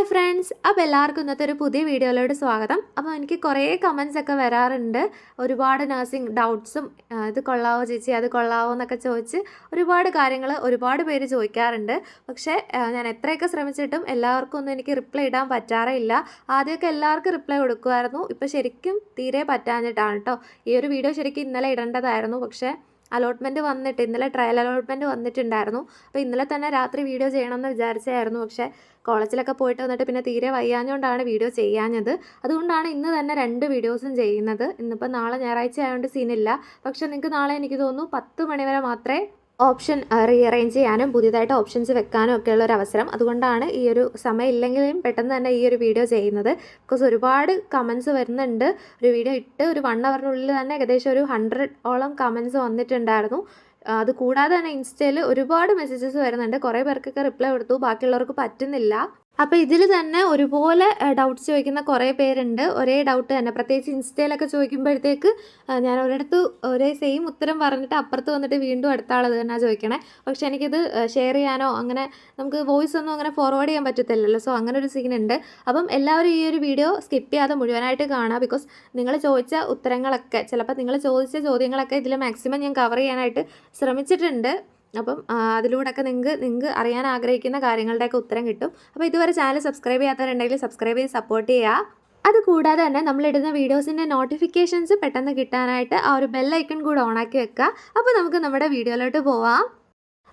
Hi friends. അപ്പോൾ എല്ലാവർക്കും ഇന്നത്തെ ഒരു പുതിയ വീഡിയോയിലോട്ട് സ്വാഗതം. അപ്പോൾ എനിക്ക് കുറേ കമൻസ് ഒക്കെ വരാറുണ്ട്. ഒരുപാട് നഴ്സിംഗ് ഡൗട്ട്സും ഇത് കൊള്ളാവോ ചേച്ചി അത് കൊള്ളാവോ എന്നൊക്കെ ചോദിച്ച് ഒരുപാട് കാര്യങ്ങൾ ഒരുപാട് പേര് ചോദിക്കാറുണ്ട്. പക്ഷേ ഞാൻ എത്രയൊക്കെ ശ്രമിച്ചിട്ടും എല്ലാവർക്കും ഒന്നും എനിക്ക് റിപ്ലൈ ഇടാൻ പറ്റാറില്ല ആദ്യമൊക്കെ എല്ലാവർക്കും റിപ്ലൈ കൊടുക്കുമായിരുന്നു ഇപ്പോൾ ശരിക്കും തീരെ പറ്റാഞ്ഞിട്ടാണ് കേട്ടോ ഈ ഒരു വീഡിയോ ശരിക്കും ഇന്നലെ ഇടേണ്ടതായിരുന്നു. പക്ഷേ അലോട്ട്മെന്റ് വന്നിട്ട് ഇന്നലെ ട്രയൽ അലോട്ട്മെന്റ് വന്നിട്ടുണ്ടായിരുന്നു. അപ്പോൾ ഇന്നലെ തന്നെ രാത്രി വീഡിയോ ചെയ്യണമെന്ന് വിചാരിച്ചായിരുന്നു. പക്ഷേ കോളേജിലൊക്കെ പോയിട്ട് വന്നിട്ട് പിന്നെ തീരെ വയ്യാഞ്ഞുകൊണ്ടാണ് വീഡിയോ ചെയ്യാഞ്ഞത്. അതുകൊണ്ടാണ് ഇന്ന് തന്നെ രണ്ട് വീഡിയോസും ചെയ്യുന്നത്. ഇന്നിപ്പോൾ നാളെ ഞായറാഴ്ച ആയതുകൊണ്ട് സീനില്ല പക്ഷേ നിങ്ങൾക്ക് നാളെ എനിക്ക് തോന്നുന്നു പത്ത് മണിവരെ മാത്രമേ ഓപ്ഷൻ റീഅറേഞ്ച് ചെയ്യാനും പുതിയതായിട്ട് ഓപ്ഷൻസ് വെക്കാനും ഉള്ള ഒരു അവസരം. അതുകൊണ്ടാണ് ഈ ഒരു സമയം ഇല്ലെങ്കിലും പെട്ടെന്ന് തന്നെ ഈ ഒരു വീഡിയോ ചെയ്യുന്നത്. ബിക്കോസ് ഒരുപാട് കമൻസ് വരുന്നുണ്ട്. ഒരു വീഡിയോ ഇട്ട് ഒരു വൺ അവറിനുള്ളിൽ തന്നെ ഏകദേശം ഒരു ഹൺഡ്രഡ് ഓളം കമൻസ് വന്നിട്ടുണ്ടായിരുന്നു. അത് കൂടാതെ തന്നെ ഇൻസ്റ്റയിൽ ഒരുപാട് മെസ്സേജസ് വരുന്നുണ്ട്. കുറേ പേർക്കൊക്കെ റിപ്ലൈ കൊടുത്തു. ബാക്കിയുള്ളവർക്ക് പറ്റുന്നില്ല. അപ്പോൾ ഇതിൽ തന്നെ ഒരുപോലെ ഡൗട്ട്സ് ചോദിക്കുന്ന കുറേ പേരുണ്ട്. ഒരേ ഡൗട്ട് തന്നെ. പ്രത്യേകിച്ച് ഇൻസ്റ്റയിലൊക്കെ ചോദിക്കുമ്പോഴത്തേക്ക് ഞാൻ ഒരിടത്ത് ഒരേ സെയിം ഉത്തരം പറഞ്ഞിട്ട് അപ്പുറത്ത് വന്നിട്ട് വീണ്ടും അടുത്ത ആളത് തന്നെ ചോദിക്കണേ. പക്ഷെ എനിക്കിത് ഷെയർ ചെയ്യാനോ അങ്ങനെ നമുക്ക് വോയിസ് ഒന്നും അങ്ങനെ ഫോർവേഡ് ചെയ്യാൻ പറ്റത്തില്ലല്ലോ. സോ അങ്ങനെ ഒരു സീൻ ഉണ്ട്. അപ്പം എല്ലാവരും ഈ ഒരു വീഡിയോ സ്കിപ്പ് ചെയ്യാതെ മുഴുവനായിട്ട് കാണുക ബിക്കോസ് നിങ്ങൾ ചോദിച്ച ഉത്തരങ്ങളൊക്കെ ചിലപ്പോൾ നിങ്ങൾ ചോദിച്ച ചോദ്യങ്ങളൊക്കെ ഇതിൽ മാക്സിമം ഞാൻ കവർ ചെയ്യാനായിട്ട് ശ്രമിച്ചിട്ടുണ്ട്. അപ്പം അതിലൂടെ അതിലൂടെയൊക്കെ നിങ്ങൾക്ക് നിങ്ങൾക്ക് അറിയാൻ ആഗ്രഹിക്കുന്ന കാര്യങ്ങളുടെയൊക്കെ ഉത്തരം കിട്ടും. അപ്പോൾ ഇതുവരെ ചാനൽ സബ്സ്ക്രൈബ് ചെയ്യാത്തവരുണ്ടെങ്കിൽ സബ്സ്ക്രൈബ് ചെയ്ത് സപ്പോർട്ട് ചെയ്യുക. അതുകൂടാതെ തന്നെ നമ്മളിടുന്ന വീഡിയോസിന്റെ നോട്ടിഫിക്കേഷൻസ് പെട്ടെന്ന് കിട്ടാനായിട്ട് ആ ഒരു ബെല്ലൈക്കൺ കൂടെ ഓണാക്കി വെക്കുക. അപ്പോൾ നമുക്ക് നമ്മുടെ വീഡിയോയിലോട്ട് പോവാം.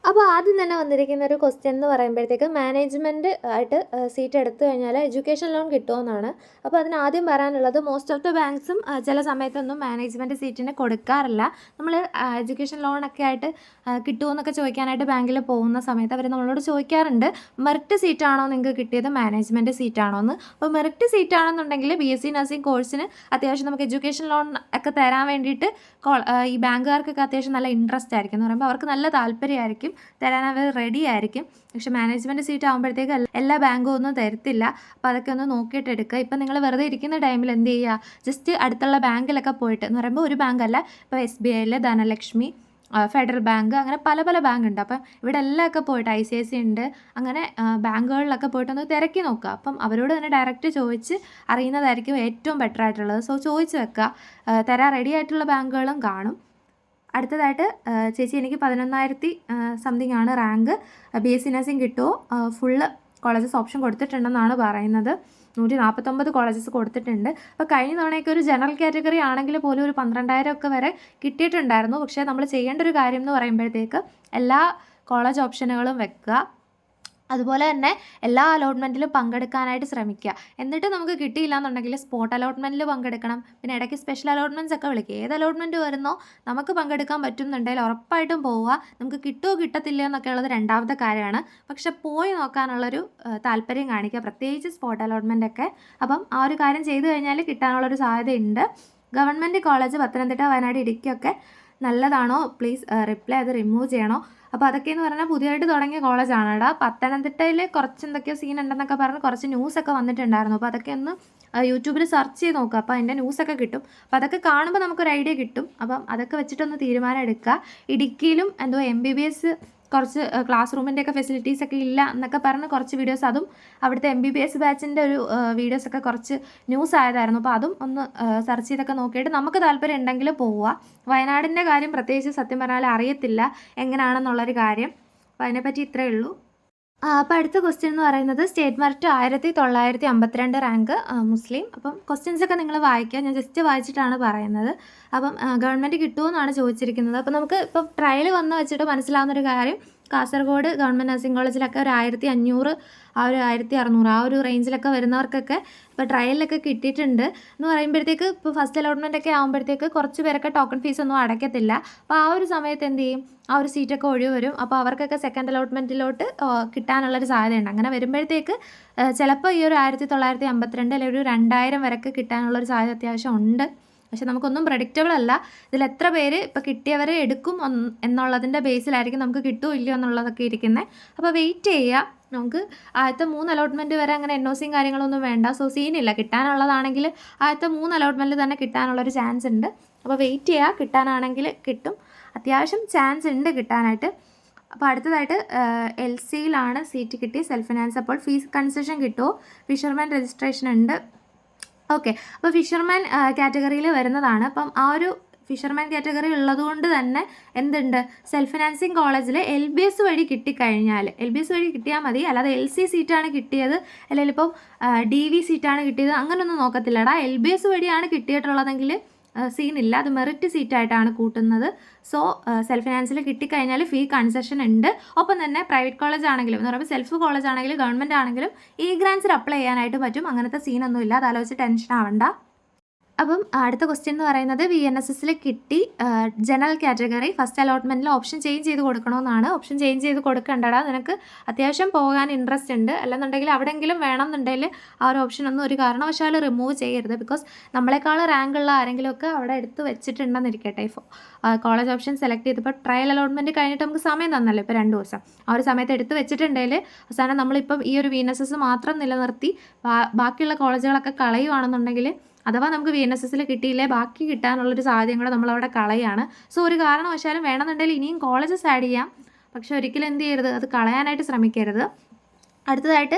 അപ്പോൾ ആദ്യം തന്നെ വന്നിരിക്കുന്ന ഒരു ക്വസ്റ്റ്യൻ എന്ന് പറയുമ്പോഴത്തേക്ക് മാനേജ്മെന്റ് ആയിട്ട് സീറ്റ് എടുത്തു കഴിഞ്ഞാൽ എഡ്യൂക്കേഷൻ ലോൺ കിട്ടുമെന്നാണ്. അപ്പോൾ അതിന് ആദ്യം പറയാനുള്ളത് മോസ്റ്റ് ഓഫ് ദ ബാങ്ക്സും ചില സമയത്തൊന്നും മാനേജ്മെന്റ് സീറ്റിന് കൊടുക്കാറില്ല. നമ്മൾ എഡ്യൂക്കേഷൻ ലോണൊക്കെ ആയിട്ട് കിട്ടുമെന്നൊക്കെ ചോദിക്കാനായിട്ട് ബാങ്കിൽ പോകുന്ന സമയത്ത് അവർ നമ്മളോട് ചോദിക്കാറുണ്ട് മെറിറ്റ് സീറ്റാണോ നിങ്ങൾക്ക് കിട്ടിയത് മാനേജ്മെന്റ് സീറ്റാണോ എന്ന്. അപ്പോൾ മെറിറ്റ് സീറ്റാണെന്നുണ്ടെങ്കിൽ ബി എസ് സി നഴ്സിംഗ് കോഴ്സിന് അത്യാവശ്യം നമുക്ക് എഡ്യൂക്കേഷൻ ലോൺ ഒക്കെ തരാൻ വേണ്ടിയിട്ട് ഈ ബാങ്കുകാർക്കൊക്കെ അത്യാവശ്യം നല്ല ഇൻട്രസ്റ്റ് ആയിരിക്കും എന്ന് പറയുമ്പോൾ അവർക്ക് നല്ല താല്പര്യമായിരിക്കും. തരാൻ അവർ റെഡി ആയിരിക്കും. പക്ഷെ മാനേജ്മെന്റ് സീറ്റ് ആകുമ്പോഴത്തേക്ക് എല്ലാ- ബാങ്കും ഒന്നും തരത്തില്ല. അപ്പോൾ അതൊക്കെ ഒന്ന് നോക്കിയിട്ട് എടുക്കുക. ഇപ്പം നിങ്ങൾ വെറുതെ ഇരിക്കുന്ന ടൈമിൽ എന്ത് ചെയ്യുക? ജസ്റ്റ് അടുത്തുള്ള ബാങ്കിലൊക്കെ പോയിട്ട് എന്ന് പറയുമ്പോൾ ഒരു ബാങ്കല്ല. ഇപ്പോൾ എസ് ബി ഐയിൽ ധനലക്ഷ്മി ഫെഡറൽ ബാങ്ക് അങ്ങനെ പല പല ബാങ്ക് ഉണ്ട് അപ്പം ഇവിടെ എല്ലാമൊക്കെ പോയിട്ട് ഐ സി ഐ സി ഉണ്ട്. അങ്ങനെ ബാങ്കുകളിലൊക്കെ പോയിട്ടൊന്ന് തിരക്കി നോക്കുക. അപ്പം അവരോട് തന്നെ ഡയറക്റ്റ് ചോദിച്ച് അറിയുന്നതായിരിക്കും ഏറ്റവും ബെറ്റർ ആയിട്ടുള്ളത്. സോ ചോദിച്ച് വെക്കുക. തരാൻ റെഡി ആയിട്ടുള്ള ബാങ്കുകളും കാണും. അടുത്തതായിട്ട് ചേച്ചി എനിക്ക് പതിനൊന്നായിരത്തി സംതിങ് ആണ് rank B S C nursing കിട്ടുമോ ഫുള്ള് കോളേജസ് ഓപ്ഷൻ കൊടുത്തിട്ടുണ്ടെന്നാണ് പറയുന്നത്. നൂറ്റി നാൽപ്പത്തൊമ്പത് കോളേജസ് കൊടുത്തിട്ടുണ്ട്. അപ്പോൾ കഴിഞ്ഞ തവണയൊക്കെ ഒരു ജനറൽ കാറ്റഗറി ആണെങ്കിൽ പോലും ഒരു പന്ത്രണ്ടായിരം ഒക്കെ വരെ കിട്ടിയിട്ടുണ്ടായിരുന്നു. പക്ഷേ നമ്മൾ ചെയ്യേണ്ട ഒരു കാര്യം എന്ന് പറയുമ്പോഴത്തേക്ക് എല്ലാ കോളേജ് ഓപ്ഷനുകളും വെക്കുക. അതുപോലെ തന്നെ എല്ലാ അലോട്ട്മെന്റിലും പങ്കെടുക്കാനായിട്ട് ശ്രമിക്കുക. എന്നിട്ട് നമുക്ക് കിട്ടിയില്ല എന്നുണ്ടെങ്കിൽ സ്പോട്ട് അലോട്ട്മെന്റിൽ പങ്കെടുക്കണം. പിന്നെ ഇടയ്ക്ക് സ്പെഷ്യൽ അലോട്ട്മെന്റ്സ് ഒക്കെ വിളിക്കുക. ഏത് അലോട്ട്മെന്റ് വരുന്നോ നമുക്ക് പങ്കെടുക്കാൻ പറ്റുന്നുണ്ടെങ്കിൽ ഉറപ്പായിട്ടും പോവുക. നമുക്ക് കിട്ടുമോ കിട്ടത്തില്ല എന്നൊക്കെ ഉള്ളത് രണ്ടാമത്തെ കാര്യമാണ്. പക്ഷെ പോയി നോക്കാനുള്ളൊരു താല്പര്യം കാണിക്കുക. പ്രത്യേകിച്ച് സ്പോട്ട് അലോട്ട്മെന്റ് ഒക്കെ. അപ്പം ആ ഒരു കാര്യം ചെയ്തു കഴിഞ്ഞാൽ കിട്ടാനുള്ളൊരു സാധ്യതയുണ്ട്. ഗവൺമെന്റ് കോളേജ് പത്തനംതിട്ട വയനാട് ഇടുക്കിയൊക്കെ നല്ലതാണോ? പ്ലീസ് റിപ്ലൈ അത് റിമൂവ് ചെയ്യണോ? അപ്പോൾ അതൊക്കെ എന്ന് പറഞ്ഞാൽ പുതിയതായിട്ട് തുടങ്ങിയ കോളേജാണ് കേട്ടോ പത്തനംതിട്ടയിൽ കുറച്ച് എന്തൊക്കെയോ സീൻ ഉണ്ടെന്നൊക്കെ പറഞ്ഞ് കുറച്ച് ന്യൂസൊക്കെ വന്നിട്ടുണ്ടായിരുന്നു. അപ്പോൾ അതൊക്കെ ഒന്ന് യൂട്യൂബിൽ സെർച്ച് ചെയ്ത് നോക്കുക അപ്പോൾ അതിന്റെ ന്യൂസൊക്കെ കിട്ടും. അപ്പോൾ അതൊക്കെ കാണുമ്പോൾ നമുക്കൊരു ഐഡിയ കിട്ടും. അപ്പം അതൊക്കെ വെച്ചിട്ടൊന്ന് തീരുമാനം എടുക്കുക ഇടുക്കിയിലും എന്തോ എം ബി ബി എസ് കുറച്ച് ക്ലാസ് റൂമിന്റെ ഒക്കെ ഫെസിലിറ്റീസ് ഒക്കെ ഇല്ല എന്നൊക്കെ പറഞ്ഞ് കുറച്ച് വീഡിയോസ് അതും അവിടുത്തെ എം ബി ബി എസ് ബാച്ചിന്റെ ഒരു വീഡിയോസ് ഒക്കെ കുറച്ച് ന്യൂസ് ആയതായിരുന്നു. അപ്പോൾ അതും ഒന്ന് സെർച്ച് ചെയ്തൊക്കെ നോക്കിയിട്ട് നമുക്ക് താല്പര്യം ഉണ്ടെങ്കിൽ പോവുക വയനാടിന്റെ കാര്യം പ്രത്യേകിച്ച് സത്യം പറഞ്ഞാൽ അറിയത്തില്ല എങ്ങനെയാണെന്നുള്ളൊരു കാര്യം. അപ്പോൾ അതിനെപ്പറ്റി ഇത്രയേ ഉള്ളൂ. അപ്പോൾ അടുത്ത ക്വസ്റ്റ്യൻ എന്ന് പറയുന്നത് സ്റ്റേറ്റ് മെറിറ്റ് ആയിരത്തി തൊള്ളായിരത്തി അമ്പത്തിരണ്ട് റാങ്ക് മുസ്ലിം. അപ്പം ക്വസ്റ്റ്യൻസ് ഒക്കെ നിങ്ങൾ വായിക്കുക ഞാൻ ജസ്റ്റ് വായിച്ചിട്ടാണ് പറയുന്നത്. അപ്പം ഗവൺമെന്റ് കിട്ടുമെന്നാണ് ചോദിച്ചിരിക്കുന്നത്. അപ്പം നമുക്ക് ഇപ്പം ട്രയൽ വന്ന് വെച്ചിട്ട് മനസ്സിലാവുന്ന ഒരു കാര്യം കാസർഗോഡ് ഗവൺമെന്റ് നഴ്സിംഗ് കോളേജിലൊക്കെ ഒരു ആയിരത്തി അഞ്ഞൂറ് ആ ഒരു ആയിരത്തി അറുന്നൂറ് ആ ഒരു റേഞ്ചിലൊക്കെ വരുന്നവർക്കൊക്കെ ഇപ്പോൾ ട്രയലിലൊക്കെ കിട്ടിയിട്ടുണ്ട്. എന്ന് പറയുമ്പോഴത്തേക്ക് ഇപ്പോൾ ഫസ്റ്റ് അലോട്ട്മെന്റ് ഒക്കെ ആകുമ്പോഴത്തേക്ക് കുറച്ച് പേരൊക്കെ ടോക്കൺ ഫീസ് ഒന്നും അടയ്ക്കത്തില്ല. അപ്പോൾ ആ ഒരു സമയത്ത് എന്ത് ചെയ്യും? ആ ഒരു സീറ്റൊക്കെ ഒഴിവ് വരും. അപ്പോൾ അവർക്കൊക്കെ സെക്കൻഡ് അലോട്ട്മെന്റിലോട്ട് കിട്ടാനുള്ളൊരു സാധ്യതയുണ്ട്. അങ്ങനെ വരുമ്പോഴത്തേക്ക് ചിലപ്പോൾ ഈ ഒരു ആയിരത്തി തൊള്ളായിരത്തി അമ്പത്തിരണ്ട് അല്ലെങ്കിൽ ഒരു രണ്ടായിരം വരെയൊക്കെ കിട്ടാനുള്ളൊരു സാധ്യത അത്യാവശ്യം ഉണ്ട്. പക്ഷെ നമുക്കൊന്നും പ്രഡിക്റ്റബിൾ അല്ല. ഇതിൽ എത്ര പേര് ഇപ്പോൾ കിട്ടിയവരെ എടുക്കും എന്നുള്ളതിന്റെ ബേസിലായിരിക്കും നമുക്ക് കിട്ടുമോ ഇല്ലയോ എന്നുള്ളതൊക്കെ ഇരിക്കുന്നത് അപ്പോൾ വെയിറ്റ് ചെയ്യുക നമുക്ക് ആദ്യത്തെ മൂന്ന് അലോട്ട്മെന്റ് വരെ അങ്ങനെ എൻ ഒ സിയും കാര്യങ്ങളൊന്നും വേണ്ട. സോ സീനില്ല കിട്ടാനുള്ളതാണെങ്കിൽ ആദ്യത്തെ മൂന്ന് അലോട്ട്മെന്റ് തന്നെ കിട്ടാനുള്ളൊരു ചാൻസ് ഉണ്ട്. അപ്പോൾ വെയിറ്റ് ചെയ്യുക കിട്ടാനാണെങ്കിൽ കിട്ടും. അത്യാവശ്യം ചാൻസ് ഉണ്ട് കിട്ടാനായിട്ട്. അപ്പോൾ അടുത്തതായിട്ട് എൽ സിയിലാണ് സീറ്റ് കിട്ടി സെൽഫ് ഫിനാൻസ് അപ്പോൾ ഫീസ് കൺസെഷൻ കിട്ടുമോ ഫിഷർമാൻ രജിസ്ട്രേഷൻ ഉണ്ട്. ഓക്കെ. അപ്പോൾ ഫിഷർമാൻ കാറ്റഗറിയിൽ വരുന്നതാണ്. അപ്പം ആ ഒരു ഫിഷർമാൻ കാറ്റഗറി ഉള്ളതുകൊണ്ട് തന്നെ എന്തുണ്ട്? സെൽഫ് ഫിനാൻസിങ് കോളേജിൽ എൽ ബി എസ് വഴി കിട്ടിക്കഴിഞ്ഞാൽ എൽ ബി എസ് വഴി കിട്ടിയാൽ മതി. അല്ലാതെ എൽ സി സീറ്റാണ് കിട്ടിയത്. അല്ലെങ്കിൽ ഇപ്പം ഡി വി സീറ്റാണ് കിട്ടിയത്. അങ്ങനെയൊന്നും നോക്കത്തില്ലടാ. എൽ ബി എസ് വഴിയാണ് കിട്ടിയിട്ടുള്ളതെങ്കിൽ സീനില്ല. അത് മെറിറ്റ് സീറ്റായിട്ടാണ് കൂട്ടുന്നത്. സോ സെൽഫ് ഫിനാൻസിൽ കിട്ടിക്കഴിഞ്ഞാൽ ഫീ കൺസെഷൻ ഉണ്ട്. ഒപ്പം തന്നെ പ്രൈവറ്റ് കോളേജ് ആണെങ്കിലും എന്ന് പറയുമ്പോൾ സെൽഫ് കോളേജ് ആണെങ്കിലും ഗവൺമെന്റ് ആണെങ്കിലും ഈ ഗ്രാൻസിൽ അപ്ലൈ ചെയ്യാനായിട്ട് പറ്റും. അങ്ങനത്തെ സീനൊന്നും ഇല്ല അത് ആലോചിച്ച് ടെൻഷൻ ആവണ്ട. അപ്പം അടുത്ത ക്വസ്റ്റ്യൻ എന്ന് പറയുന്നത് വി എൻ എസ് എസിൽ കിട്ടി ജനറൽ കാറ്റഗറി ഫസ്റ്റ് അലോട്ട്മെന്റിൽ ഓപ്ഷൻ ചേഞ്ച് ചെയ്ത് കൊടുക്കണമെന്നാണ് ഓപ്ഷൻ ചേഞ്ച് ചെയ്ത് കൊടുക്കണ്ടടാ. നിനക്ക് അത്യാവശ്യം പോകാൻ ഇൻട്രസ്റ്റ് ഉണ്ട്. അല്ലെന്നുണ്ടെങ്കിൽ അവിടെയെങ്കിലും വേണമെന്നുണ്ടെങ്കിൽ ആ ഒരു ഓപ്ഷൻ ഒന്നും ഒരു കാരണവശാലും റിമൂവ് ചെയ്യരുത്. ബിക്കോസ് നമ്മളെക്കാൾ റാങ്ക് ഉള്ള ആരെങ്കിലും ഒക്കെ അവിടെ എടുത്ത് വെച്ചിട്ടുണ്ടെന്നിരിക്കട്ടെ ഇപ്പോൾ കോളേജ് ഓപ്ഷൻ സെലക്ട് ചെയ്തപ്പോൾ ട്രയൽ അലോട്ട്മെന്റ് കഴിഞ്ഞിട്ട് നമുക്ക് സമയം തന്നല്ലോ ഇപ്പോൾ രണ്ട് ദിവസം. ആ ഒരു സമയത്ത് എടുത്ത് വെച്ചിട്ടുണ്ടെങ്കിൽ അവസാനം നമ്മളിപ്പം ഈ ഒരു വി എൻ എസ് എസ് മാത്രം നിലനിർത്തി ബാക്കിയുള്ള കോളേജുകളൊക്കെ കളയുവാണെന്നുണ്ടെങ്കിൽ അഥവാ നമുക്ക് വി എൻ എസ് എസിൽ കിട്ടിയില്ലേ ബാക്കി കിട്ടാനുള്ളൊരു സാധ്യത കൂടെ നമ്മളവിടെ കളയാണ്. സോ ഒരു കാരണവശാലും വേണമെന്നുണ്ടെങ്കിൽ ഇനിയും കോളേജസ് ആഡ് ചെയ്യാം. പക്ഷെ ഒരിക്കലും എന്ത് ചെയ്യരുത് അത് കളയാനായിട്ട് ശ്രമിക്കരുത്. അടുത്തതായിട്ട്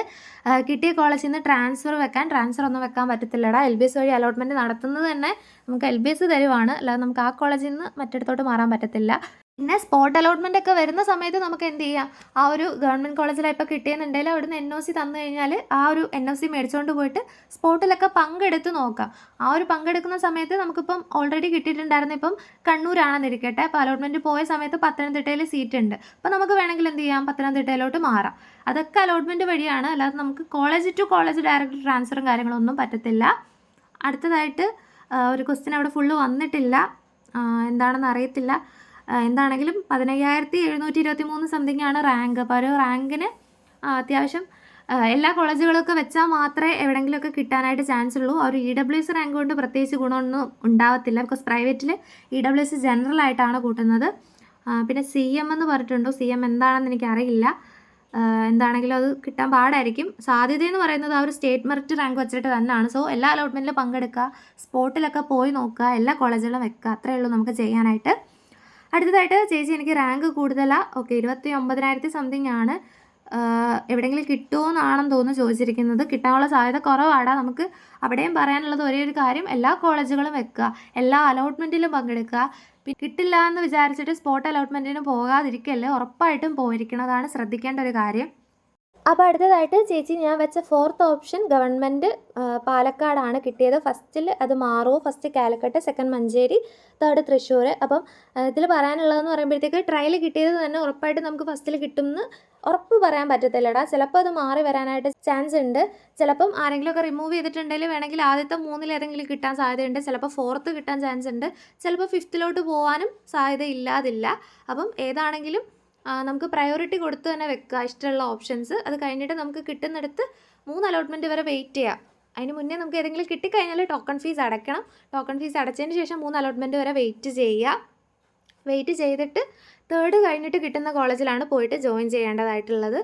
കിട്ടിയ കോളേജിൽ നിന്ന് ട്രാൻസ്ഫർ വെക്കാൻ ട്രാൻസ്ഫർ ഒന്നും വെക്കാൻ പറ്റത്തില്ലടാ. എൽ ബി എസ് വഴി അലോട്ട്മെന്റ് നടത്തുന്നത് തന്നെ നമുക്ക് എൽ ബി എസ് തരുവാണ്. അല്ലാതെ നമുക്ക് ആ കോളേജിൽ നിന്ന് മറ്റിടത്തോട്ട് മാറാൻ പറ്റത്തില്ല. പിന്നെ സ്പോട്ട് അലോട്ട്മെന്റ് ഒക്കെ വരുന്ന സമയത്ത് നമുക്ക് എന്ത് ചെയ്യാം? ആ ഒരു ഗവൺമെന്റ് കോളേജിലാണ് ഇപ്പോൾ കിട്ടിയെന്നുണ്ടെങ്കിൽ അവിടുന്ന് എൻ ഒ സി തന്നു കഴിഞ്ഞാൽ ആ ഒരു എൻ ഒ സി മേടിച്ചുകൊണ്ട് പോയിട്ട് സ്പോട്ടിലൊക്കെ പങ്കെടുത്ത് നോക്കാം. ആ ഒരു പങ്കെടുക്കുന്ന സമയത്ത് നമുക്കിപ്പം ഓൾറെഡി കിട്ടിയിട്ടുണ്ടായിരുന്നു ഇപ്പം കണ്ണൂരാണെന്നിരിക്കട്ടെ അപ്പോൾ അലോട്ട്മെന്റ് പോയ സമയത്ത് പത്തനംതിട്ടയിൽ സീറ്റ് ഉണ്ട്. അപ്പോൾ നമുക്ക് വേണമെങ്കിൽ എന്ത് ചെയ്യാം? പത്തനംതിട്ടയിലോട്ട് മാറാം. അതൊക്കെ അലോട്ട്മെന്റ് വഴിയാണ്. അല്ലാതെ നമുക്ക് കോളേജ് ടു കോളേജ് ഡയറക്റ്റ് ട്രാൻസ്ഫറും കാര്യങ്ങളൊന്നും പറ്റത്തില്ല. അടുത്തതായിട്ട് ഒരു ക്വസ്റ്റ്യൻ അവിടെ ഫുള്ള് വന്നിട്ടില്ല. എന്താണെന്ന് അറിയത്തില്ല. എന്താണെങ്കിലും പതിനയ്യായിരത്തി എഴുന്നൂറ്റി ഇരുപത്തി മൂന്ന് സംതിങ് ആണ് റാങ്ക് അപ്പോൾ ഒരു റാങ്കിന് അത്യാവശ്യം എല്ലാ കോളേജുകളൊക്കെ വെച്ചാൽ മാത്രമേ എവിടെയെങ്കിലുമൊക്കെ കിട്ടാനായിട്ട് ചാൻസ് ഉള്ളൂ. ഒരു ഇ ഡബ്ല്യു എസ് റാങ്ക് കൊണ്ട് പ്രത്യേകിച്ച് ഗുണമൊന്നും ഉണ്ടാവത്തില്ല. ബിക്കോസ് പ്രൈവറ്റിൽ ഇ ഡബ്ല്യു എസ് ജനറൽ ആയിട്ടാണ് കൂട്ടുന്നത്. പിന്നെ സി എം എന്ന് പറഞ്ഞിട്ടുണ്ടോ? സി എം എന്താണെന്ന് എനിക്കറിയില്ല. എന്താണെങ്കിലും അത് കിട്ടാൻ പാടായിരിക്കും. സാധ്യതയെന്ന് പറയുന്നത് ആ ഒരു സ്റ്റേറ്റ് മെറിറ്റ് റാങ്ക് വെച്ചിട്ട് തന്നെയാണ്. സോ എല്ലാ അലോട്ട്മെന്റിലും പങ്കെടുക്കുക സ്പോട്ടിലൊക്കെ പോയി നോക്കുക എല്ലാ കോളേജുകളും വെക്കുക. അത്രയേ ഉള്ളൂ നമുക്ക് ചെയ്യാനായിട്ട്. അടുത്തതായിട്ട് ചേച്ചി എനിക്ക് റാങ്ക് കൂടുതലാണ് ഓക്കെ ഇരുപത്തി ഒമ്പതിനായിരത്തി സംതിങ് ആണ് എവിടെയെങ്കിലും കിട്ടുമോ എന്നാണെന്ന് തോന്നുന്നു ചോദിച്ചിരിക്കുന്നത്. കിട്ടാനുള്ള സാധ്യത കുറവാടാ. നമുക്ക് അവിടെയും പറയാനുള്ളത് ഒരേ ഒരു കാര്യം എല്ലാ കോളേജുകളും വെക്കുക എല്ലാ അലോട്ട്മെന്റിലും പങ്കെടുക്കുക. കിട്ടില്ല എന്ന് വിചാരിച്ചിട്ട് സ്പോട്ട് അലോട്ട്മെന്റിന് പോകാതിരിക്കല്ലേ ഉറപ്പായിട്ടും പോയിരിക്കണതാണ് ശ്രദ്ധിക്കേണ്ട ഒരു കാര്യം. അപ്പോൾ അടുത്തതായിട്ട് ചേച്ചി ഞാൻ വെച്ച ഫോർത്ത് ഓപ്ഷൻ ഗവൺമെന്റ് പാലക്കാടാണ് കിട്ടിയത്. ഫസ്റ്റിൽ അത് മാറുമോ first Calicut second Manjeri third Thrissur. അപ്പം ഇതിൽ പറയാനുള്ളതെന്ന് പറയുമ്പോഴത്തേക്ക് ട്രയൽ കിട്ടിയത് തന്നെ ഉറപ്പായിട്ട് നമുക്ക് ഫസ്റ്റിൽ കിട്ടുമെന്ന് ഉറപ്പ് പറയാൻ പറ്റത്തില്ലടാ. ചിലപ്പോൾ അത് മാറി വരാനായിട്ട് ചാൻസ് ഉണ്ട്. ചിലപ്പം ആരെങ്കിലുമൊക്കെ റിമൂവ് ചെയ്തിട്ടുണ്ടെങ്കിൽ വേണമെങ്കിൽ ആദ്യത്തെ മൂന്നിൽ ഏതെങ്കിലും കിട്ടാൻ സാധ്യതയുണ്ട്. ചിലപ്പോൾ ഫോർത്ത് കിട്ടാൻ ചാൻസ് ഉണ്ട്. ചിലപ്പോൾ ഫിഫ്ത്തിലോട്ട് പോകാനും സാധ്യത ഇല്ലാതില്ല അപ്പം ഏതാണെങ്കിലും നമുക്ക് പ്രയോറിറ്റി കൊടുത്ത് തന്നെ വെക്കുക ഇഷ്ടമുള്ള ഓപ്ഷൻസ് അത് കഴിഞ്ഞിട്ട് നമുക്ക് കിട്ടുന്നിടത്ത് മൂന്ന് അലോട്ട്മെന്റ് വരെ വെയിറ്റ് ചെയ്യാം. അതിന് മുന്നേ നമുക്ക് ഏതെങ്കിലും കിട്ടിക്കഴിഞ്ഞാൽ ടോക്കൺ ഫീസ് അടയ്ക്കണം. ടോക്കൺ ഫീസ് അടച്ചതിന് ശേഷം മൂന്ന് അലോട്ട്മെന്റ് വരെ വെയിറ്റ് ചെയ്യുക. വെയിറ്റ് ചെയ്തിട്ട് തേർഡ് കഴിഞ്ഞിട്ട് കിട്ടുന്ന കോളേജിലാണ് പോയിട്ട് ജോയിൻ ചെയ്യേണ്ടതായിട്ടുള്ളത്.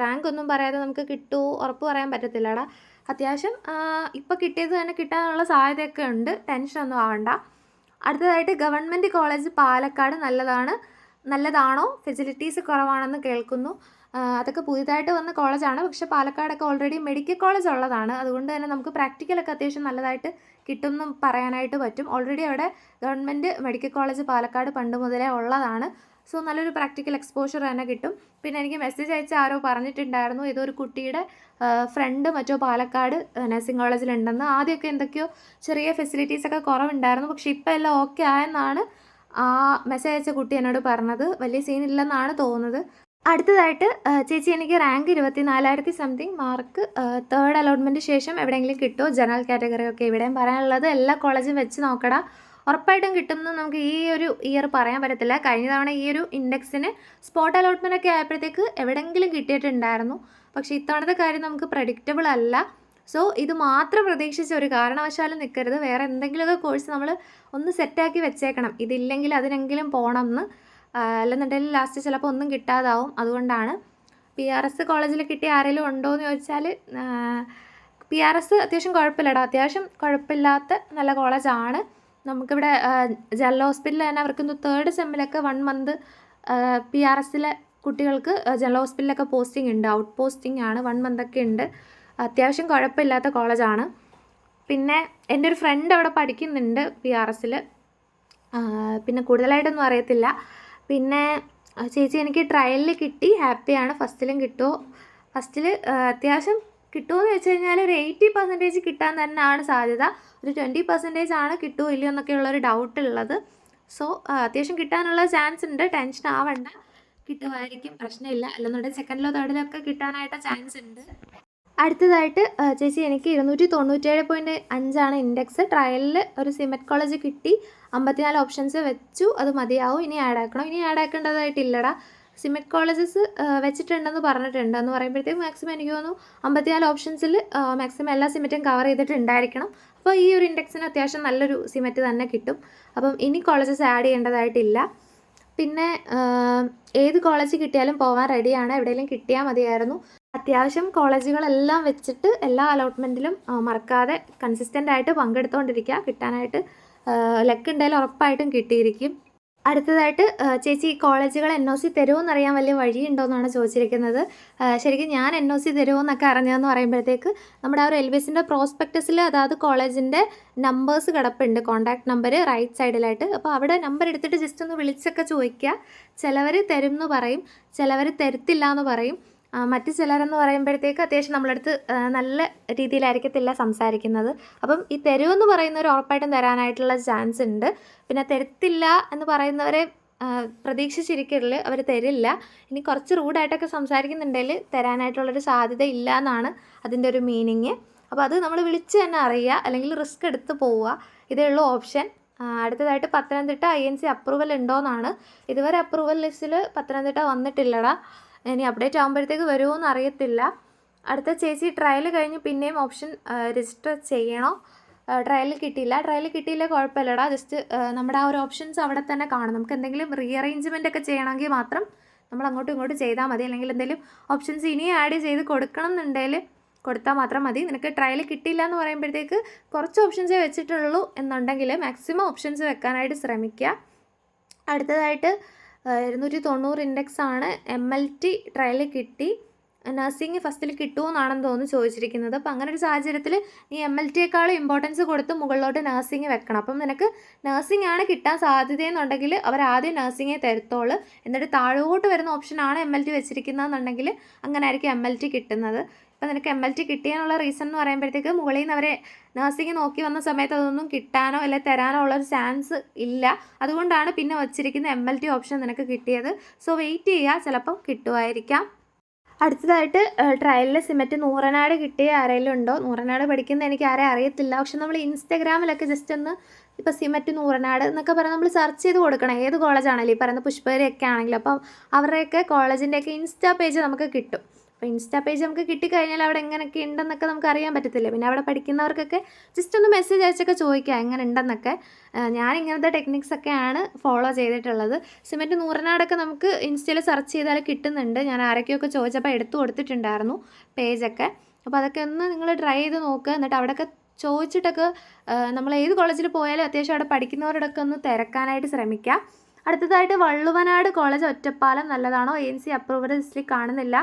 റാങ്ക് ഒന്നും പറയാതെ നമുക്ക് കിട്ടുമോ ഉറപ്പ് പറയാൻ പറ്റത്തില്ലടാ. അത്യാവശ്യം ഇപ്പോൾ കിട്ടിയത് തന്നെ കിട്ടാനുള്ള സാധ്യതയൊക്കെ ഉണ്ട്. ടെൻഷനൊന്നും ആവണ്ട. അടുത്തതായിട്ട് ഗവൺമെന്റ് കോളേജ് പാലക്കാട് നല്ലതാണ്. നല്ലതാണോ? ഫെസിലിറ്റീസ് കുറവാണെന്ന് കേൾക്കുന്നു. അതൊക്കെ പുതിയതായിട്ട് വന്ന കോളേജാണ്. പക്ഷേ പാലക്കാടൊക്കെ ഓൾറെഡി മെഡിക്കൽ കോളേജ് ഉള്ളതാണ്. അതുകൊണ്ട് തന്നെ നമുക്ക് പ്രാക്ടിക്കലൊക്കെ അത്യാവശ്യം നല്ലതായിട്ട് കിട്ടുമെന്നും പറയാനായിട്ട് പറ്റും. ഓൾറെഡി അവിടെ ഗവൺമെന്റ് മെഡിക്കൽ കോളേജ് പാലക്കാട് പണ്ട് മുതലേ ഉള്ളതാണ്. സോ നല്ലൊരു പ്രാക്ടിക്കൽ എക്സ്പോഷർ തന്നെ കിട്ടും. പിന്നെ എനിക്ക് മെസ്സേജ് അയച്ച ആരോ പറഞ്ഞിട്ടുണ്ടായിരുന്നു. ഇതൊരു കുട്ടിയുടെ ഫ്രണ്ട് മറ്റോ പാലക്കാട് നഴ്സിംഗ് കോളേജിലുണ്ടെന്ന് ആദ്യമൊക്കെ എന്തൊക്കെയോ ചെറിയ ഫെസിലിറ്റീസൊക്കെ കുറവുണ്ടായിരുന്നു. പക്ഷേ ഇപ്പോൾ എല്ലാം ഓക്കെ ആയെന്നാണ് ആ മെസ്സേജ് അയച്ച കുട്ടി എന്നോട് പറഞ്ഞത് വലിയ സീൻ ഇല്ലെന്നാണ് തോന്നുന്നത്. അടുത്തതായിട്ട് ചേച്ചി എനിക്ക് റാങ്ക് ഇരുപത്തി നാലായിരത്തി സംതിങ് മാർക്ക് തേർഡ് അലോട്ട്മെന്റ് ശേഷം എവിടെയെങ്കിലും കിട്ടുമോ ജനറൽ കാറ്റഗറി ഒക്കെ ഇവിടെയും പറയാനുള്ളത്. എല്ലാ കോളേജും വെച്ച് നോക്കടാ. ഉറപ്പായിട്ടും കിട്ടുമെന്ന് നമുക്ക് ഈ ഒരു ഇയർ പറയാൻ പറ്റത്തില്ല. കഴിഞ്ഞ തവണ ഈ ഒരു ഇൻഡെക്സിന് സ്പോട്ട് അലോട്ട്മെന്റ് ഒക്കെ ആയപ്പോഴത്തേക്ക് എവിടെയെങ്കിലും കിട്ടിയിട്ടുണ്ടായിരുന്നു. പക്ഷേ ഇത്തവണത്തെ കാര്യം നമുക്ക് പ്രഡിക്റ്റബിൾ അല്ല. സോ ഇത് മാത്രം പ്രതീക്ഷിച്ച ഒരു കാരണവശാലും നിൽക്കരുത് വേറെ എന്തെങ്കിലുമൊക്കെ കോഴ്സ് നമ്മൾ ഒന്ന് സെറ്റാക്കി വെച്ചേക്കണം. ഇതില്ലെങ്കിൽ അതിനെങ്കിലും പോകണം എന്ന് അല്ലെന്നുണ്ടെങ്കിൽ ലാസ്റ്റ് ചിലപ്പോൾ ഒന്നും കിട്ടാതാവും. അതുകൊണ്ടാണ് പി ആർ എസ് കോളേജിൽ കിട്ടിയ ആരെങ്കിലും ഉണ്ടോ എന്ന് ചോദിച്ചാൽ പി ആർ എസ് അത്യാവശ്യം കുഴപ്പമില്ലടാ. അത്യാവശ്യം കുഴപ്പമില്ലാത്ത നല്ല കോളേജാണ് നമുക്കിവിടെ ജനറൽ ഹോസ്പിറ്റലിൽ തന്നെ അവർക്ക് തേർഡ് സെമ്മിലൊക്കെ വൺ മന്ത് പി ആർ എസിലെ കുട്ടികൾക്ക് ജനറൽ ഹോസ്പിറ്റലിലൊക്കെ പോസ്റ്റിംഗ് ഉണ്ട്. ഔട്ട് പോസ്റ്റിംഗ് ആണ് വൺ മന്തൊക്കെ ഉണ്ട്. അത്യാവശ്യം കുഴപ്പമില്ലാത്ത കോളേജാണ്. പിന്നെ എന്റെ ഒരു ഫ്രണ്ട് അവിടെ പഠിക്കുന്നുണ്ട് പി ആർ എസിൽ പിന്നെ കൂടുതലായിട്ടൊന്നും അറിയത്തില്ല. പിന്നെ ചേച്ചി എനിക്ക് ട്രയലിൽ കിട്ടി ഹാപ്പിയാണ് ഫസ്റ്റിലും കിട്ടുമോ ഫസ്റ്റിൽ അത്യാവശ്യം കിട്ടുമോ എന്ന് വെച്ച് കഴിഞ്ഞാൽ ഒരു എയ്റ്റി പെർസെന്റേജ് കിട്ടാൻ തന്നെയാണ് സാധ്യത. ഒരു ട്വന്റി പെർസെന്റേജ് ആണ് കിട്ടുമോ ഇല്ലയോ എന്നൊക്കെയുള്ളൊരു ഡൗട്ട് ഉള്ളത്. സോ അത്യാവശ്യം കിട്ടാനുള്ള ചാൻസ് ഉണ്ട്. ടെൻഷൻ ആവണ്ട. കിട്ടുമായിരിക്കും പ്രശ്നമില്ല. അല്ലെന്നുണ്ടെങ്കിൽ സെക്കൻഡിലോ തേർഡിലോ ഒക്കെ കിട്ടാനായിട്ട് ചാൻസ് ഉണ്ട്. അടുത്തതായിട്ട് ചേച്ചി എനിക്ക് ഇരുന്നൂറ്റി തൊണ്ണൂറ്റേഴ് പോയിന്റ് അഞ്ചാണ് ഇൻഡെക്സ് ട്രയലിൽ ഒരു സിമെറ്റ് കോളേജ് കിട്ടി. അമ്പത്തിനാല് ഓപ്ഷൻസ് വെച്ചു. അത് മതിയാവും. ഇനി ആഡ് ആക്കണം. ഇനി ആഡ് ആക്കേണ്ടതായിട്ടില്ലടാ. സിമെറ്റ് കോളേജസ് വെച്ചിട്ടുണ്ടെന്ന് പറഞ്ഞിട്ടുണ്ട്. എന്ന് പറയുമ്പോഴത്തേക്കും മാക്സിമം എനിക്ക് തോന്നുന്നു അമ്പത്തിനാല് ഓപ്ഷൻസിൽ മാക്സിമം എല്ലാ സിമെറ്റും കവർ ചെയ്തിട്ടുണ്ടായിരിക്കണം. അപ്പോൾ ഈ ഒരു ഇൻഡെക്സിന് അത്യാവശ്യം നല്ലൊരു സിമെറ്റ് തന്നെ കിട്ടും. അപ്പം ഇനി കോളേജസ് ആഡ് ചെയ്യേണ്ടതായിട്ടില്ല. പിന്നെ ഏത് കോളേജ് കിട്ടിയാലും പോകാൻ റെഡിയാണ് എവിടെയെങ്കിലും കിട്ടിയാൽ മതിയായിരുന്നു. അത്യാവശ്യം കോളേജുകളെല്ലാം വെച്ചിട്ട് എല്ലാ അലോട്ട്മെന്റിലും മറക്കാതെ കൺസിസ്റ്റന്റ് ആയിട്ട് പങ്കെടുത്തുകൊണ്ടിരിക്കുക കിട്ടാനായിട്ട് ലക്ക് ഉണ്ടെങ്കിൽ ഉറപ്പായിട്ടും കിട്ടിയിരിക്കും. അടുത്തതായിട്ട് ചേച്ചി കോളേജുകൾ എൻ ഒ സി തരുമോയെന്നറിയാൻ വലിയ വഴിയുണ്ടോയെന്നാണ് ചോദിച്ചിരിക്കുന്നത്. ശരിക്കും ഞാൻ എൻ ഒ സി തരുമോയെന്നൊക്കെ അറിഞ്ഞതെന്ന് പറയുമ്പോഴത്തേക്ക് നമ്മുടെ ആ ഒരു എൽ ബി എസിന്റെ പ്രോസ്പെക്ടസിൽ അതായത് കോളേജിന്റെ നമ്പേഴ്സ് കിടപ്പുണ്ട്. കോൺടാക്ട് നമ്പർ റൈറ്റ് സൈഡിലായിട്ട് അപ്പോൾ അവിടെ നമ്പർ എടുത്തിട്ട് ജസ്റ്റ് ഒന്ന് വിളിച്ചൊക്കെ ചോദിക്കുക. ചിലവർ തരും എന്ന് പറയും. ചിലവർ തരത്തില്ല എന്ന് പറയും. മറ്റ് ചിലരെന്ന് പറയുമ്പോഴത്തേക്ക് അത്യാവശ്യം നമ്മളടുത്ത് നല്ല രീതിയിലായിരിക്കത്തില്ല സംസാരിക്കുന്നത്. അപ്പം ഈ തരുമെന്ന് പറയുന്നവർ ഉറപ്പായിട്ടും തരാനായിട്ടുള്ള ചാൻസ് ഉണ്ട്. പിന്നെ തരത്തില്ല എന്ന് പറയുന്നവരെ പ്രതീക്ഷിച്ചിരിക്കരുത്. അവർ തരില്ല. ഇനി കുറച്ച് റൂഡായിട്ടൊക്കെ സംസാരിക്കുന്നുണ്ടെങ്കിൽ തരാനായിട്ടുള്ളൊരു സാധ്യത ഇല്ല എന്നാണ് അതിന്റെ ഒരു മീനിങ് അപ്പോൾ അത് നമ്മൾ വിളിച്ച് തന്നെ അറിയുക അല്ലെങ്കിൽ റിസ്ക് എടുത്ത് പോവുക. ഇതേ ഉള്ളൂ ഓപ്ഷൻ അടുത്തതായിട്ട് Pathanamthitta I N C approval ഉണ്ടോയെന്നാണ് ഇതുവരെ അപ്രൂവൽ ലിസ്റ്റിൽ പത്തനംതിട്ട വന്നിട്ടില്ലടാ. ഇനി അപ്ഡേറ്റ് ആകുമ്പോഴത്തേക്ക് വരുമോ എന്ന് അറിയത്തില്ല. അടുത്ത ചേച്ചി ട്രയൽ കഴിഞ്ഞ് പിന്നെയും ഓപ്ഷൻ രജിസ്റ്റർ ചെയ്യണോ? ട്രയൽ കിട്ടിയില്ല. ട്രയൽ കിട്ടിയില്ല കുഴപ്പമില്ലടാ. ജസ്റ്റ് നമ്മുടെ ആ ഒരു ഓപ്ഷൻസ് അവിടെ തന്നെ കാണും നമുക്ക് എന്തെങ്കിലും റീഅറേഞ്ച്മെന്റ് ഒക്കെ ചെയ്യണമെങ്കിൽ മാത്രം നമ്മൾ അങ്ങോട്ടും ഇങ്ങോട്ടും ചെയ്താൽ മതി. അല്ലെങ്കിൽ എന്തെങ്കിലും ഓപ്ഷൻസ് ഇനി ആഡ് ചെയ്ത് കൊടുക്കണം എന്നുണ്ടെങ്കിൽ കൊടുത്താൽ മാത്രം മതി. നിനക്ക് ട്രയൽ കിട്ടിയില്ല എന്ന് പറയുമ്പോഴത്തേക്ക് കുറച്ച് ഓപ്ഷൻസേ വെച്ചിട്ടുള്ളൂ എന്നുണ്ടെങ്കിൽ മാക്സിമം ഓപ്ഷൻസ് വെക്കാനായിട്ട് ശ്രമിക്കുക. അടുത്തതായിട്ട് ഇരുന്നൂറ്റി തൊണ്ണൂറ് ഇൻഡെക്സ് ആണ് എം എൽ ടി ട്രയൽ കിട്ടി. നഴ്സിംഗ് ഫസ്റ്റിൽ കിട്ടുമെന്നാണെന്ന് തോന്നുന്നു ചോദിച്ചിരിക്കുന്നത്. അപ്പം അങ്ങനെ ഒരു സാഹചര്യത്തിൽ നീ എം എൽ ടിയേക്കാളും ഇമ്പോർട്ടൻസ് കൊടുത്ത് മുകളിലോട്ട് നഴ്സിംഗ് വെക്കണം. അപ്പം നിനക്ക് നഴ്സിംഗ് ആണ് കിട്ടാൻ സാധ്യതയെന്നുണ്ടെങ്കിൽ അവർ ആദ്യം നഴ്സിംഗേ തരത്തോളൂ എന്നിട്ട് താഴോട്ട് വരുന്ന ഓപ്ഷനാണ് എം എൽ ടി വെച്ചിരിക്കുന്നതെന്നുണ്ടെങ്കിൽ അങ്ങനെ ആയിരിക്കും എം എൽ ടി കിട്ടുന്നത്. ഇപ്പം നിനക്ക് എം എൽ ടി കിട്ടിയാനുള്ള റീസൺ എന്ന് പറയുമ്പോഴത്തേക്ക് മുകളിൽ നിന്ന് അവരെ നഴ്സിംഗ് നോക്കി വന്ന സമയത്ത് അതൊന്നും കിട്ടാനോ അല്ലെങ്കിൽ തരാനോ ഉള്ള ഒരു ചാൻസ് ഇല്ല. അതുകൊണ്ടാണ് പിന്നെ വച്ചിരിക്കുന്ന എം എൽ ടി ഓപ്ഷൻ നിനക്ക് കിട്ടിയത്. സോ വെയിറ്റ് ചെയ്യുക ചിലപ്പം കിട്ടുമായിരിക്കാം. അടുത്തതായിട്ട് ട്രയലിൽ സിമറ്റ് നൂറനാട് കിട്ടിയ ആരെങ്കിലും ഉണ്ടോ? നൂറനാട് പഠിക്കുന്ന എനിക്ക് ആരെ അറിയത്തില്ല. പക്ഷെ നമ്മൾ ഇൻസ്റ്റാഗ്രാമിലൊക്കെ ജസ്റ്റ് ഒന്ന് ഇപ്പോൾ സിമറ്റ് നൂറനാട് എന്നൊക്കെ പറഞ്ഞ് നമ്മൾ സെർച്ച് ചെയ്ത് കൊടുക്കണം. ഏത് കോളേജാണെങ്കിലും ഈ പറയുന്ന പുഷ്പഗിരിയൊക്കെ ആണെങ്കിലും. അപ്പം അവരുടെയൊക്കെ കോളേജിന്റെയൊക്കെ ഇൻസ്റ്റാ പേജ് നമുക്ക് കിട്ടും. അപ്പോൾ ഇൻസ്റ്റാ പേജ് നമുക്ക് കിട്ടിക്കഴിഞ്ഞാൽ അവിടെ എങ്ങനെയൊക്കെ ഉണ്ടെന്നൊക്കെ നമുക്ക് അറിയാൻ പറ്റത്തില്ല. പിന്നെ അവിടെ പഠിക്കുന്നവർക്കൊക്കെ ജസ്റ്റ് ഒന്ന് മെസ്സേജ് അയച്ചൊക്കെ ചോദിക്കുക എങ്ങനെ ഉണ്ടെന്നൊക്കെ ഞാൻ ഇങ്ങനത്തെ ടെക്നിക്സ് ഒക്കെയാണ് ഫോളോ ചെയ്തിട്ടുള്ളത്. സിമെന്റ് നൂറനാടൊക്കെ നമുക്ക് ഇൻസ്റ്റയിൽ സെർച്ച് ചെയ്താൽ കിട്ടുന്നുണ്ട്. ഞാൻ ആരൊക്കെയൊക്കെ ചോദിച്ചപ്പോൾ എടുത്തു കൊടുത്തിട്ടുണ്ടായിരുന്നു പേജൊക്കെ. അപ്പോൾ അതൊക്കെ ഒന്ന് നിങ്ങൾ ട്രൈ ചെയ്ത് നോക്കുക എന്നിട്ട് അവിടെയൊക്കെ ചോദിച്ചിട്ടൊക്കെ നമ്മൾ ഏത് കോളേജിൽ പോയാലും അത്യാവശ്യം അവിടെ പഠിക്കുന്നവരോടൊക്കെ ഒന്ന് തിരക്കാനായിട്ട് ശ്രമിക്കുക അടുത്തതായിട്ട് വള്ളുവനാട് കോളേജ് ഒറ്റപ്പാലം നല്ലതാണോ? എൻ സി അപ്രൂവൽ ലിസ്റ്റിൽ കാണുന്നില്ല.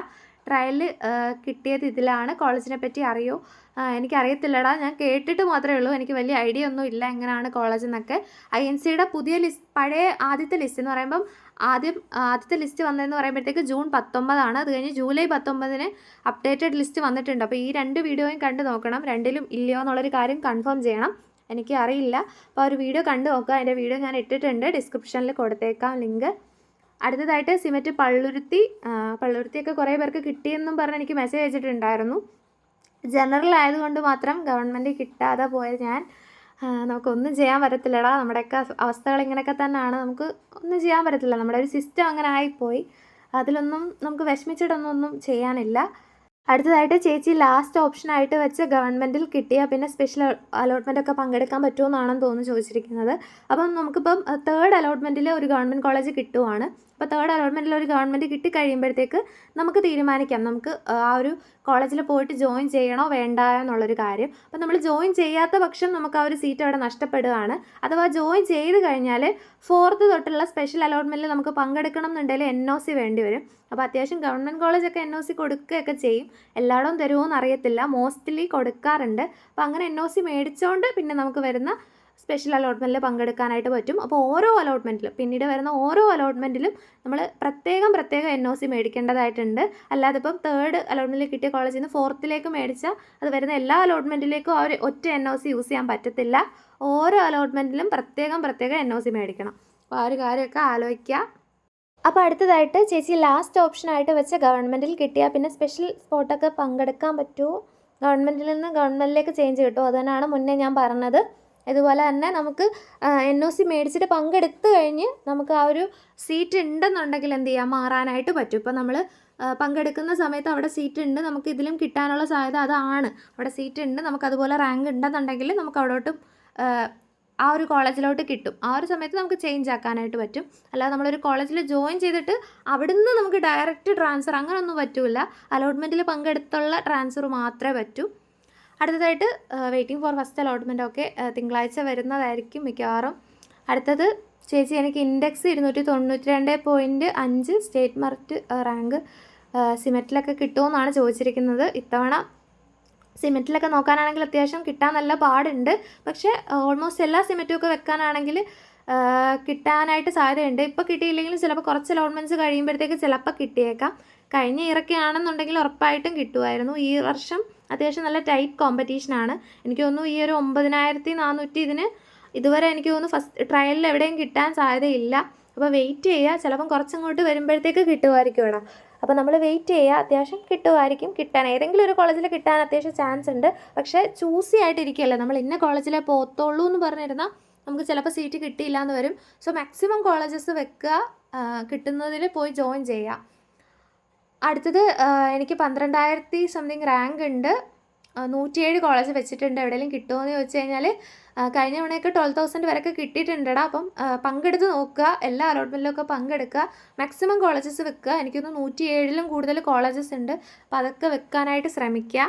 ട്രയൽ കിട്ടിയത് ഇതിലാണ്. കോളേജിനെ പറ്റി അറിയോ? എനിക്കറിയത്തില്ലടാ. ഞാൻ കേട്ടിട്ട് മാത്രമേ ഉള്ളൂ. എനിക്ക് വലിയ ഐഡിയ ഒന്നും ഇല്ല എങ്ങനെയാണ് കോളേജ് എന്നൊക്കെ. ഐ എൻ സിയുടെ പുതിയ ലിസ്റ്റ് പഴയ ആദ്യത്തെ ലിസ്റ്റ് എന്ന് പറയുമ്പം ആദ്യം ആദ്യത്തെ ലിസ്റ്റ് വന്നതെന്ന് പറയുമ്പോഴത്തേക്ക് ജൂൺ പത്തൊമ്പതാണ്. അത് കഴിഞ്ഞ് ജൂലൈ പത്തൊമ്പതിന് അപ്ഡേറ്റഡ് ലിസ്റ്റ് വന്നിട്ടുണ്ട്. അപ്പോൾ ഈ രണ്ട് വീഡിയോയും കണ്ട് നോക്കണം. രണ്ടിലും ഇല്ലയോ എന്നുള്ളൊരു കാര്യം കൺഫേം ചെയ്യണം. എനിക്ക് അറിയില്ല അപ്പോൾ ഒരു വീഡിയോ കണ്ടു നോക്കുക അതിന്റെ വീഡിയോ ഞാൻ ഇട്ടിട്ടുണ്ട്. ഡിസ്ക്രിപ്ഷനിൽ കൊടുത്തേക്കാം ലിങ്ക്. അടുത്തതായിട്ട് സിമറ്റ് പള്ളുരുത്തി പള്ളുരുത്തിയൊക്കെ കുറേ പേർക്ക് കിട്ടിയെന്നും പറഞ്ഞ് എനിക്ക് മെസ്സേജ് അയച്ചിട്ടുണ്ടായിരുന്നു. ജനറൽ ആയതുകൊണ്ട് മാത്രം ഗവൺമെന്റ് കിട്ടാതെ പോയ ഞാൻ. നമുക്കൊന്നും ചെയ്യാൻ പറ്റത്തില്ലടാ. നമ്മുടെയൊക്കെ അവസ്ഥകൾ ഇങ്ങനെയൊക്കെ തന്നെയാണ്. നമുക്ക് ഒന്നും ചെയ്യാൻ പറ്റത്തില്ല. നമ്മുടെ ഒരു സിസ്റ്റം അങ്ങനെ ആയിപ്പോയി. അതിലൊന്നും നമുക്ക് വിഷമിച്ചിട്ടൊന്നും ഒന്നും ചെയ്യാനില്ല. അടുത്തതായിട്ട് ചേച്ചി ലാസ്റ്റ് ഓപ്ഷൻ ആയിട്ട് വെച്ച് ഗവൺമെന്റിൽ കിട്ടിയ പിന്നെ സ്പെഷ്യൽ അലോട്ട്മെന്റ് ഒക്കെ പങ്കെടുക്കാൻ പറ്റുമെന്നാണെന്ന് തോന്നുന്നു ചോദിച്ചിരിക്കുന്നത്. അപ്പം നമുക്കിപ്പം തേർഡ് അലോട്ട്മെന്റിൽ ഒരു ഗവൺമെന്റ് കോളേജ് കിട്ടുവാണ്. അപ്പോൾ തേർഡ് അലോട്ട്മെന്റിൽ ഒരു ഗവൺമെന്റ് കിട്ടിക്കഴിയുമ്പോഴത്തേക്ക് നമുക്ക് തീരുമാനിക്കാം. നമുക്ക് ആ ഒരു കോളേജിൽ പോയിട്ട് ജോയിൻ ചെയ്യണോ വേണ്ട എന്നുള്ളൊരു കാര്യം. അപ്പം നമ്മൾ ജോയിൻ ചെയ്യാത്ത പക്ഷം നമുക്ക് ആ ഒരു സീറ്റ് അവിടെ നഷ്ടപ്പെടുകയാണ്. അഥവാ ജോയിൻ ചെയ്ത് കഴിഞ്ഞാൽ ഫോർത്ത് തൊട്ടുള്ള സ്പെഷ്യൽ അലോട്ട്മെന്റിൽ നമുക്ക് പങ്കെടുക്കണം എന്നുണ്ടെങ്കിൽ എൻ ഒ സി വേണ്ടി വരും. അപ്പോൾ അത്യാവശ്യം ഗവൺമെന്റ് കോളേജൊക്കെ എൻ ഒ സി കൊടുക്കുകയൊക്കെ ചെയ്യും. എല്ലായിടവും തരുമോ എന്നറിയത്തില്ല മോസ്റ്റ്ലി കൊടുക്കാറുണ്ട്. അപ്പോൾ അങ്ങനെ എൻ ഒ സി മേടിച്ചുകൊണ്ട് പിന്നെ നമുക്ക് വരുന്ന സ്പെഷ്യൽ അലോട്ട്മെന്റിൽ പങ്കെടുക്കാനായിട്ട് പറ്റും. അപ്പോൾ ഓരോ അലോട്ട്മെന്റിലും പിന്നീട് വരുന്ന ഓരോ അലോട്ട്മെന്റിലും നമ്മൾ പ്രത്യേകം പ്രത്യേകം എൻ ഒ സി മേടിക്കേണ്ടതായിട്ടുണ്ട്. അല്ലാതെ ഇപ്പം തേർഡ് അലോട്ട്മെന്റിൽ കിട്ടിയ കോളേജിൽ നിന്ന് ഫോർത്തിലേക്ക് മേടിച്ചാൽ അത് വരുന്ന എല്ലാ അലോട്ട്മെന്റിലേക്കും അവർ ഒറ്റ എൻ ഒ സി യൂസ് ചെയ്യാൻ പറ്റത്തില്ല. ഓരോ അലോട്ട്മെന്റിലും പ്രത്യേകം പ്രത്യേകം എൻ ഒ സി മേടിക്കണം. അപ്പോൾ ആ ഒരു കാര്യമൊക്കെ ആലോചിക്കുക അപ്പോൾ അടുത്തതായിട്ട് ചേച്ചി ലാസ്റ്റ് ഓപ്ഷനായിട്ട് വെച്ച ഗവൺമെന്റിൽ കിട്ടിയാൽ പിന്നെ സ്പെഷ്യൽ സ്പോട്ടൊക്കെ പങ്കെടുക്കാൻ പറ്റുമോ ഗവൺമെന്റിൽ നിന്ന് ഗവൺമെന്റിലേക്ക് ചേഞ്ച് കിട്ടുമോ അതുതന്നെയാണ് മുന്നേ ഞാൻ പറഞ്ഞത്. ഇതുപോലെ തന്നെ നമുക്ക് എൻ ഒ സി മേടിച്ചിട്ട് പങ്കെടുത്ത് കഴിഞ്ഞ് നമുക്ക് ആ ഒരു സീറ്റ് ഉണ്ടെന്നുണ്ടെങ്കിൽ എന്ത് ചെയ്യാം? മാറാനായിട്ട് പറ്റും. ഇപ്പോൾ നമ്മൾ പങ്കെടുക്കുന്ന സമയത്ത് അവിടെ സീറ്റ് ഉണ്ട് നമുക്ക് ഇതിലും കിട്ടാനുള്ള സാധ്യത അതാണ്. അവിടെ സീറ്റ് ഉണ്ട് നമുക്ക് അതുപോലെ റാങ്ക് ഉണ്ടെന്നുണ്ടെങ്കിൽ നമുക്ക് അവിടോട്ടും ആ ഒരു കോളേജിലോട്ട് കിട്ടും. ആ ഒരു സമയത്ത് നമുക്ക് ചേഞ്ച് ആക്കാനായിട്ട് പറ്റും. അല്ലാതെ നമ്മളൊരു കോളേജിൽ ജോയിൻ ചെയ്തിട്ട് അവിടുന്ന് നമുക്ക് ഡയറക്റ്റ് ട്രാൻസ്ഫർ അങ്ങനെയൊന്നും പറ്റില്ല അലോട്ട്മെന്റിൽ പങ്കെടുത്തുള്ള ട്രാൻസ്ഫർ മാത്രമേ പറ്റൂ. അടുത്തതായിട്ട് വെയിറ്റിംഗ് ഫോർ ഫസ്റ്റ് അലോട്ട്മെന്റ് ഒക്കെ തിങ്കളാഴ്ച വരുന്നതായിരിക്കും മിക്കവാറും. അടുത്തത് ചേച്ചി എനിക്ക് ഇൻഡെക്സ് ഇരുന്നൂറ്റി തൊണ്ണൂറ്റി രണ്ട് പോയിന്റ് അഞ്ച് സ്റ്റേറ്റ് മെറിറ്റ് റാങ്ക് സിമെറ്റിലൊക്കെ കിട്ടുമെന്നാണ് ചോദിച്ചിരിക്കുന്നത്. ഇത്തവണ സിമെന്റിലൊക്കെ നോക്കാനാണെങ്കിൽ അത്യാവശ്യം കിട്ടാൻ നല്ല പാടുണ്ട്. പക്ഷേ ഓൾമോസ്റ്റ് എല്ലാ സിമെന്റും ഒക്കെ വെക്കാനാണെങ്കിൽ കിട്ടാനായിട്ട് സാധ്യതയുണ്ട്. ഇപ്പോൾ കിട്ടിയില്ലെങ്കിലും ചിലപ്പോൾ കുറച്ച് അലോട്ട്മെന്റ്സ് കഴിയുമ്പോഴത്തേക്ക് ചിലപ്പോൾ കിട്ടിയേക്കാം. കഴിഞ്ഞ ഇറക്കെയാണെന്നുണ്ടെങ്കിൽ ഉറപ്പായിട്ടും കിട്ടുമായിരുന്നു. ഈ വർഷം അത്യാവശ്യം നല്ല ടൈറ്റ് കോമ്പറ്റീഷനാണ് എനിക്ക് തോന്നുന്നു ഈ ഒരു ഒമ്പതിനായിരത്തി നാനൂറ്റി ഇതിന് ഇതുവരെ എനിക്ക് തോന്നുന്നു ഫസ്റ്റ് ട്രയലിൽ എവിടെയും കിട്ടാൻ സാധ്യതയില്ല. അപ്പോൾ വെയിറ്റ് ചെയ്യുക ചിലപ്പം കുറച്ചങ്ങോട്ട് വരുമ്പോഴത്തേക്ക് കിട്ടുമായിരിക്കും ഇവിടെ. അപ്പോൾ നമ്മൾ വെയിറ്റ് ചെയ്യുക അത്യാവശ്യം കിട്ടുമായിരിക്കും. കിട്ടാൻ ഏതെങ്കിലും ഒരു കോളേജിൽ കിട്ടാൻ അത്യാവശ്യം ചാൻസ് ഉണ്ട്. പക്ഷേ ചൂസി ആയിട്ടിരിക്കുകയല്ല? നമ്മൾ ഇന്ന കോളേജിലെ പോത്തുള്ളൂ എന്ന് പറഞ്ഞിരുന്നാൽ നമുക്ക് ചിലപ്പോൾ സീറ്റ് കിട്ടിയില്ല എന്ന് വരും. സോ മാക്സിമം കോളേജസ് വെക്കുക കിട്ടുന്നതിൽ പോയി ജോയിൻ ചെയ്യുക അടുത്തത് എനിക്ക് പന്ത്രണ്ടായിരത്തി സംതിങ് റാങ്ക് ഉണ്ട്. നൂറ്റിയേഴ് കോളേജ് വെച്ചിട്ടുണ്ട്. എവിടെയെങ്കിലും കിട്ടുമോ എന്ന് ചോദിച്ചു കഴിഞ്ഞാൽ കഴിഞ്ഞ തവണയൊക്കെ ട്വൽവ് തൗസൻഡ് വരെയൊക്കെ കിട്ടിയിട്ടുണ്ടടാ. അപ്പം പങ്കെടുത്ത് നോക്കുക. എല്ലാ അലോട്ട്മെന്റിലൊക്കെ പങ്കെടുക്കുക. മാക്സിമം കോളേജസ് വെക്കുക. എനിക്കൊന്ന് നൂറ്റിയേഴിലും കൂടുതൽ കോളേജസ് ഉണ്ട്. അപ്പോൾ അതൊക്കെ വെക്കാനായിട്ട് ശ്രമിക്കുക.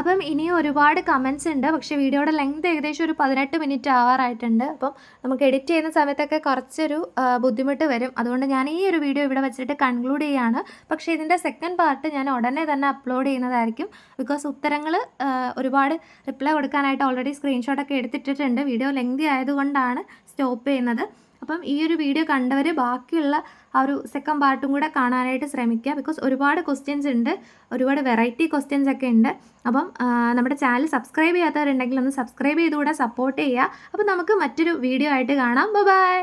അപ്പം ഇനിയും ഒരുപാട് കമൻസ് ഉണ്ട്. പക്ഷേ വീഡിയോയുടെ ലെങ്ത് ഏകദേശം ഒരു പതിനെട്ട് മിനിറ്റ് ആവാറായിട്ടുണ്ട്. അപ്പം നമുക്ക് എഡിറ്റ് ചെയ്യുന്ന സമയത്തൊക്കെ കുറച്ചൊരു ബുദ്ധിമുട്ട് വരും. അതുകൊണ്ട് ഞാൻ ഈ ഒരു വീഡിയോ ഇവിടെ വെച്ചിട്ട് കൺക്ലൂഡ് ചെയ്യുകയാണ് പക്ഷേ ഇതിന്റെ സെക്കൻഡ് പാർട്ട് ഞാൻ ഉടനെ തന്നെ അപ്ലോഡ് ചെയ്യുന്നതായിരിക്കും. ബിക്കോസ് ഉത്തരങ്ങൾ ഒരുപാട് റിപ്ലൈ കൊടുക്കാനായിട്ട് ഓൾറെഡി സ്ക്രീൻഷോട്ടൊക്കെ എടുത്തിട്ടിട്ടുണ്ട്. വീഡിയോ ലെങ്തി ആയതുകൊണ്ടാണ് സ്റ്റോപ്പ് ചെയ്യുന്നത്. അപ്പം ഈ ഒരു വീഡിയോ കണ്ടവർ ബാക്കിയുള്ള ആ ഒരു സെക്കൻഡ് പാർട്ടും കൂടെ കാണാനായിട്ട് ശ്രമിക്കുക. ബിക്കോസ് ഒരുപാട് ക്വസ്റ്റ്യൻസ് ഉണ്ട്. ഒരുപാട് വെറൈറ്റി ക്വസ്റ്റ്യൻസ് ഒക്കെ ഉണ്ട്. അപ്പം നമ്മുടെ ചാനൽ സബ്സ്ക്രൈബ് ചെയ്യാത്തവരുണ്ടെങ്കിൽ ഒന്ന് സബ്സ്ക്രൈബ് ചെയ്തുകൂടെ സപ്പോർട്ട് ചെയ്യുക. അപ്പം നമുക്ക് മറ്റൊരു വീഡിയോ ആയിട്ട് കാണാം. ബൈ